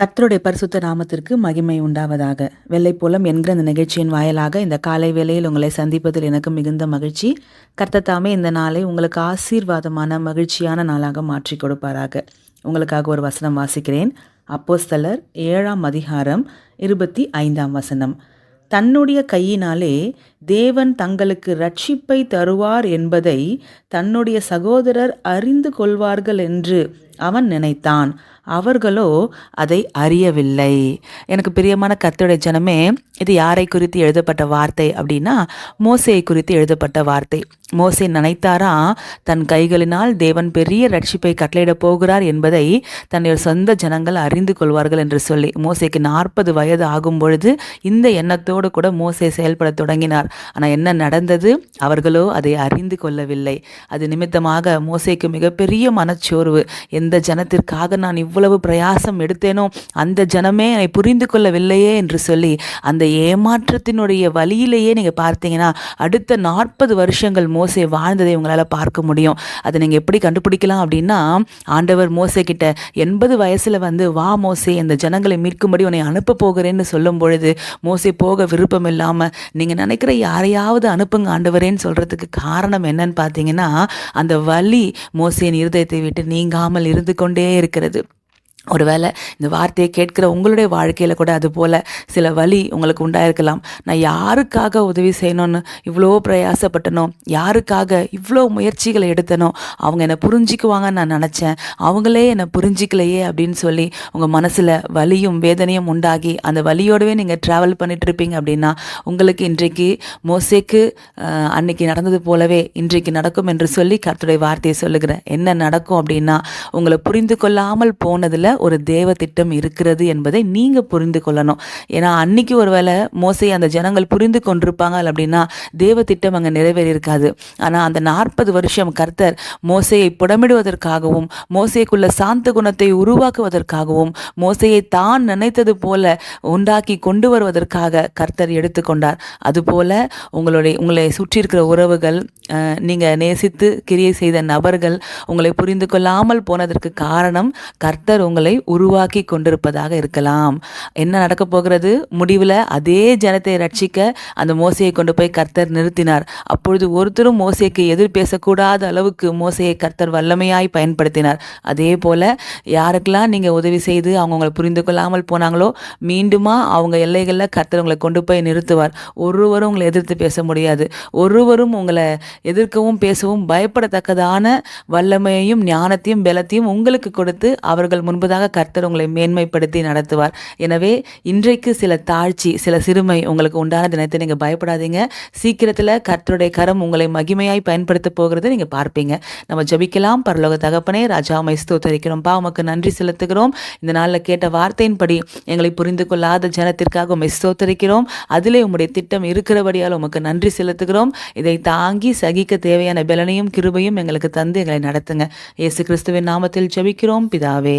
கர்த்தருடைய பரிசுத்த நாமத்திற்கு மகிமை உண்டாவதாக. வெள்ளைப்போலம் என்கிற இந்த நிகழ்ச்சியின் வாயிலாக இந்த காலை வேளையில் உங்களை சந்திப்பதில் எனக்கு மிகுந்த மகிழ்ச்சி. கர்த்தத்தாமே இந்த நாளை உங்களுக்கு ஆசீர்வாதமான மகிழ்ச்சியான நாளாக மாற்றி கொடுப்பாராக. உங்களுக்காக ஒரு வசனம் வாசிக்கிறேன். அப்போஸ்தலர் ஏழாம் அதிகாரம் இருபத்தி ஐந்தாம் வசனம். தன்னுடைய கையினாலே தேவன் தங்களுக்கு ரட்சிப்பை தருவார் என்பதை தன்னுடைய சகோதரர் அறிந்து கொள்வார்கள் என்று அவன் நினைத்தான். அவர்களோ அதை அறியவில்லை. எனக்கு பிரியமான கத்துடைய ஜனமே இது யாரை குறித்து எழுதப்பட்ட வார்த்தை அப்படின்னா மோசையை குறித்து எழுதப்பட்ட வார்த்தை. மோசை நினைத்தாரா தன் கைகளினால் தேவன் பெரிய ரட்சிப்பை கட்டளையிடப் போகிறார் என்பதை தன்னுடைய சொந்த ஜனங்கள் அறிந்து கொள்வார்கள் என்று சொல்லி மோசைக்கு நாற்பது வயது ஆகும் பொழுது இந்த எண்ணத்தோடு கூட மோசை செயல்பட தொடங்கினார். ஆனால் என்ன நடந்தது அவர்களோ அதை அறிந்து கொள்ளவில்லை. அது நிமித்தமாக மோசைக்கு மிகப்பெரிய மனச்சோர்வு. எந்த ஜனத்திற்காக நான் இவ்வளவு பிரயாசம் எடுத்தேனோ அந்த ஜனமே என்னை புரிந்து கொள்ளவில்லையே என்று சொல்லி அந்த ஏமாற்றத்தினுடைய வழியிலேயே நீங்கள் பார்த்தீங்கன்னா அடுத்த நாற்பது வருஷங்கள் மோசை வாழ்ந்ததை உங்களால் பார்க்க முடியும். அதை நீங்கள் எப்படி கண்டுபிடிக்கலாம் அப்படின்னா ஆண்டவர் மோசை கிட்ட எண்பது வயசில் வந்து வா மோசே இந்த ஜனங்களை மீட்கும்படி உன்னை அனுப்ப போகிறேன்னு சொல்லும் பொழுது மோசை போக விருப்பம் இல்லாமல் நீங்கள் நினைக்கிற யாரையாவது அனுப்புங்க ஆண்டவரேன்னு சொல்கிறதுக்கு காரணம் என்னன்னு பார்த்தீங்கன்னா அந்த வலி மோசையின் இருதயத்தை விட்டு நீங்காமல் இருந்து கொண்டே இருக்கிறது. ஒருவேளை இந்த வார்த்தையை கேட்கிற உங்களுடைய வாழ்க்கையில் கூட அது போல் சில வழி உங்களுக்கு உண்டாயிருக்கலாம். நான் யாருக்காக உதவி செய்யணும்னு இவ்வளோ பிரயாசப்பட்டனோ யாருக்காக இவ்வளோ முயற்சிகளை எடுத்தனோ அவங்க என்னை புரிஞ்சிக்குவாங்கன்னு நான் நினச்சேன். அவங்களே என்னை புரிஞ்சிக்கலையே அப்படின்னு சொல்லி உங்கள் மனசில் வலியும் வேதனையும் உண்டாகி அந்த வலியோடவே நீங்கள் ட்ராவல் பண்ணிகிட்ருப்பீங்க அப்படின்னா உங்களுக்கு இன்றைக்கு மோசேக்கு அன்னைக்கு நடந்தது போலவே இன்றைக்கு நடக்கும் என்று சொல்லி கருத்துடைய வார்த்தையை சொல்லுகிறேன். என்ன நடக்கும் அப்படின்னா உங்களை புரிந்து கொள்ளாமல் போனதில் ஒரு தேவ திட்டம் இருக்கிறது என்பதை நீங்கள் புரிந்து கொள்ளணும். ஏன்னா அன்னைக்கு ஒருவேளை மோசை அந்த ஜனங்கள் புரிந்து கொண்டிருப்பாங்க அப்படின்னா தேவ திட்டம் அங்கே நிறைவேறியிருக்காது. ஆனால் அந்த நாற்பது வருஷம் கர்த்தர் மோசையை புடமிடுவதற்காகவும் மோசைக்குள்ள சாந்த குணத்தை உருவாக்குவதற்காகவும் மோசையை தான் நினைத்தது போல உண்டாக்கி கொண்டு வருவதற்காக கர்த்தர் எடுத்துக்கொண்டார். அதுபோல உங்களுடைய உங்களை சுற்றி இருக்கிற உறவுகள் நீங்கள் நேசித்து கிரியை செய்த நபர்கள் உங்களை புரிந்து கொள்ளாமல் போனதற்கு காரணம் கர்த்தர் உங்களை உருவாக்கி கொண்டிருப்பதாக இருக்கலாம். என்ன நடக்க போகிறது? முடிவில் அதே ஜனத்தை ரட்சிக்க அந்த மோசையை கொண்டு போய் கர்த்தர் நிறுத்தினார். அப்பொழுது ஒருத்தரும் மோசைக்கு எதிர் பேசக்கூடாத அளவுக்கு மோசையை கர்த்தர் வல்லமையாய் பயன்படுத்தினார். அதே போல் யாருக்கெல்லாம் நீங்கள் உதவி செய்து அவங்கவுங்களை புரிந்து கொள்ளாமல் போனாங்களோ மீண்டுமா அவங்க எல்லைகளில் கர்த்தர் உங்களை கொண்டு போய் நிறுத்துவார். ஒருவரும் உங்களை எதிர்த்து பேச முடியாது. ஒருவரும் உங்களை எதிர்க்கவும் பேசவும் பயப்படத்தக்கதான வல்லமையையும் ஞானத்தையும் பலத்தையும் உங்களுக்கு கொடுத்து அவர்கள் முன்பதாக கர்த்தர் உங்களை மேன்மைப்படுத்தி நடத்துவார். எனவே இன்றைக்கு சில தாழ்ச்சி சில சிறுமை உங்களுக்கு உண்டான தினத்தை நீங்கள் பயப்படாதீங்க. சீக்கிரத்தில் கர்த்தருடைய கரம் உங்களை மகிமையாய் பயன்படுத்த போகிறது நீங்கள் பார்ப்பீங்க. நம்ம ஜபிக்கலாம். பரலோக தகப்பனே ராஜா மைஸ்தோத்தரிக்கிறோம் பா உமக்கு நன்றி செலுத்துகிறோம். இந்த நாளில் கேட்ட வார்த்தையின்படி எங்களை புரிந்து கொள்ளாத ஜனத்திற்காக உண்மை ஸ்தோத்தரிக்கிறோம். அதிலே உங்களுடைய திட்டம் இருக்கிறபடியால் உமக்கு நன்றி செலுத்துகிறோம். இதை தாங்கி சகிக்க தேவையான பலனையும் கிருபையும் எங்களுக்கு தந்து எங்களை நடத்துங்க. இயேசு கிறிஸ்துவின் நாமத்தில் ஜபிக்கிறோம். பிதாவே